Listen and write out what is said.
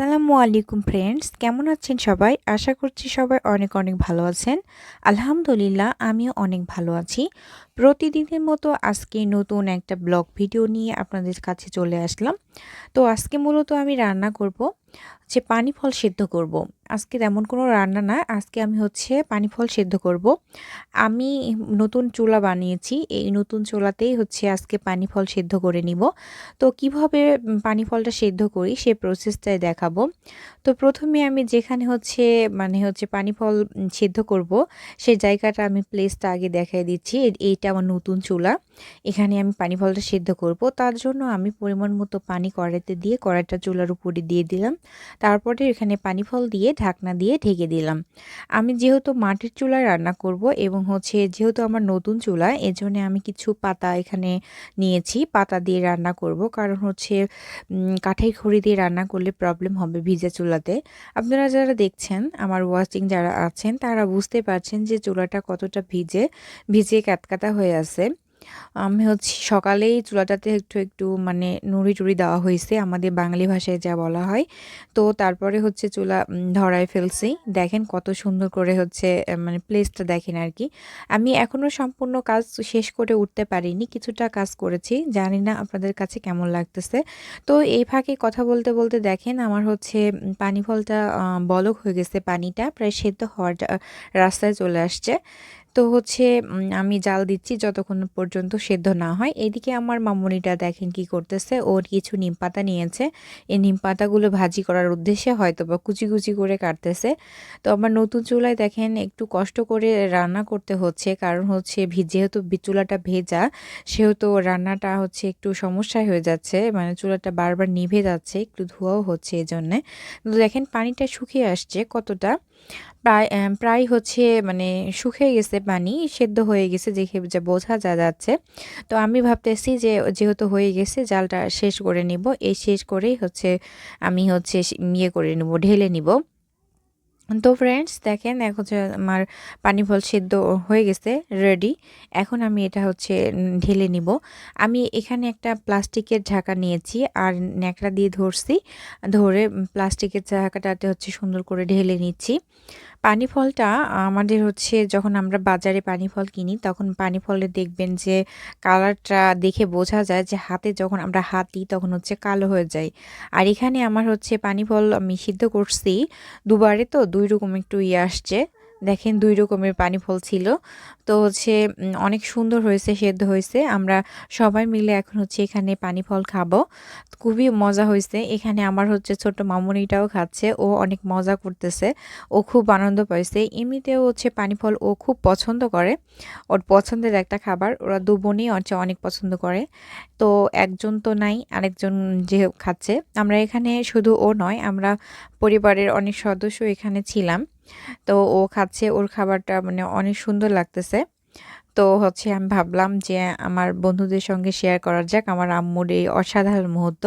আসসালামু আলাইকুম ফ্রেন্ডস কেমন আছেন সবাই? আশা করছি সবাই অনেক অনেক ভালো আছেন। আলহামদুলিল্লাহ, আমিও অনেক ভালো আছি। প্রতিদিনের মতো আজকে নতুন একটা ব্লগ ভিডিও নিয়ে আপনাদের কাছে চলে আসলাম। তো আজকে মূলত আমি রান্না করব যে পানি ফল সেদ্ধ করব। আজকে তেমন কোনো রান্না না, আজকে আমি হচ্ছে পানি ফল সেদ্ধ করব। আমি নতুন চুলা বানিয়েছি, এই নতুন চুলাতেই হচ্ছে আজকে পানি ফল সেদ্ধ করে নিব। তো কীভাবে পানি ফলটা সেদ্ধ করি সে প্রসেসটাই দেখাবো। তো প্রথমে আমি যেখানে হচ্ছে মানে হচ্ছে পানি ফল সেদ্ধ করব সেই জায়গাটা আমি প্লেসটা আগে দেখাই দিচ্ছি। এইটা আমার নতুন চুলা। এখানে আমি পানি ফলটা সেদ্ধ করব। তার জন্য আমি পরিমাণ মতো পানি কড়াইতে দিয়ে, কড়াইটা চুলার উপরে দিয়ে দিলাম। তারপরে এখানে পানি ফল দিয়ে ঢাকনা দিয়ে ঢেকে দিলাম। আমি যেহেতু মাটির চুলায় রান্না করব এবং হচ্ছে যেহেতু আমার নতুন চুলা, এজন্য আমি কিছু পাতা এখানে নিয়েছি, পাতা দিয়ে রান্না করব। কারণ হচ্ছে কাঠের খড়ি দিয়ে রান্না করলে প্রবলেম হবে ভিজা চুলাতে। আপনারা যারা দেখছেন, আমার ওয়াচিং যারা আছেন, তারা বুঝতে পারছেন যে চুলাটা কতটা ভিজে ভিজে কাতকাতা হয়ে আছে। আমি হচ্ছে সকালেই চুলাটাতে একটু একটু মানে নুড়ি টুড়ি দেওয়া হয়েছে, আমাদের বাঙালি ভাষায় যা বলা হয়। তো তারপরে হচ্ছে চুলা ধরায় ফেলছি। দেখেন কত সুন্দর করে হচ্ছে মানে প্লেসটা দেখেন আর কি। আমি এখনও সম্পূর্ণ কাজ শেষ করে উঠতে পারিনি, কিছুটা কাজ করেছি। জানি না আপনাদের কাছে কেমন লাগতেছে। তো এই ফাঁকে কথা বলতে বলতে দেখেন আমার হচ্ছে পানি ফলটা বলক হয়ে গেছে পানিটা, প্রায় সেদ্ধ হওয়ার রাস্তায় চলে আসছে। তো হচ্ছে আমি জাল দিচ্ছি যতক্ষণ পর্যন্ত সেদ্ধ না হয়। এদিকে আমার মামুনিটা দেখেন কি করতেছে। ওর কিছু নিম পাতা নিয়েছে। এই নিম পাতাগুলো ভাজি করার উদ্দেশ্যে হয়তো বা কুচি কুচি করে কাটতেছে। তো আমার নতুন চুলায় দেখেন একটু কষ্ট করে রান্না করতে হচ্ছে। কারণ হচ্ছে যেহেতু চুলাটা ভেজা, সেহেতু রান্নাটা হচ্ছে একটু সমস্যায় হয়ে যাচ্ছে। মানে চুলাটা বারবার নিভে যাচ্ছে, একটু ধোয়াও হচ্ছে এই জন্যে তো দেখেন পানিটা শুকিয়ে আসছে কতটা। প্রায় প্রায় হচ্ছে মানে শুকিয়ে গেছে পানি, সেদ্ধ হয়ে গেছে দেখে যে বোঝা যা যাচ্ছে। তো আমি ভাবতেছি যে যেহেতু হয়ে গেছে, জালটা শেষ করে নিব। এই শেষ করেই হচ্ছে আমি হচ্ছে ইয়ে করে নেব, ঢেলে নিব। তো ফ্রেন্ডস দেখেন এখন আমার পানি ফল সেদ্ধ হয়ে গেছে রেডি এখন আমি এটা হচ্ছে ঢেলে নিব। আমি এখানে একটা প্লাস্টিকের ঢাকা নিয়েছি আর ন্যাকড়া দিয়ে ধরছি, ধরে প্লাস্টিকের ঝাঁকাটাতে হচ্ছে সুন্দর করে ঢেলে নিচ্ছি। পানি ফলটা আমাদের হচ্ছে যখন আমরা বাজারে পানি ফল কিনি, তখন পানি ফলে দেখবেন যে কালারটা দেখে বোঝা যায় যে হাতে যখন আমরা হাত দিই তখন হচ্ছে কালো হয়ে যায়। আর এখানে আমার হচ্ছে পানি ফল আমি সিদ্ধ করছি, দুবারে তো দুই রকম একটু ইয়ে আসছে। দেখেন দুই রকমের পানি ফল ছিল তো হচ্ছে অনেক সুন্দর হয়েছে, সেদ্ধ হয়েছে। আমরা সবাই মিলে এখন হচ্ছে এখানে পানি ফল খাব। খুবই মজা হয়েছে। এখানে আমার হচ্ছে ছোট মামুনিটাও খাচ্ছে। ও অনেক মজা করতেছে। ও খুব আনন্দ পাইছে। এমনিতেও হচ্ছে পানি ফল ও খুব পছন্দ করে। ওর পছন্দের একটা খাবার। ওরা দু বোনই হচ্ছে অনেক পছন্দ করে। তো একজন তো নাই, আরেকজন যে খাচ্ছে। আমরা এখানে শুধু ও নয়, আমরা পরিবারের অনেক সদস্য এখানে ছিলাম। তো ও খাচ্ছে, ওর খাবারটা মানে অনেক সুন্দর লাগতেছে। তো হচ্ছে আমি ভাবলাম যে আমার বন্ধুদের সঙ্গে শেয়ার করা যাক, আমার আম্মুর এই অসাধারণ মুহূর্ত।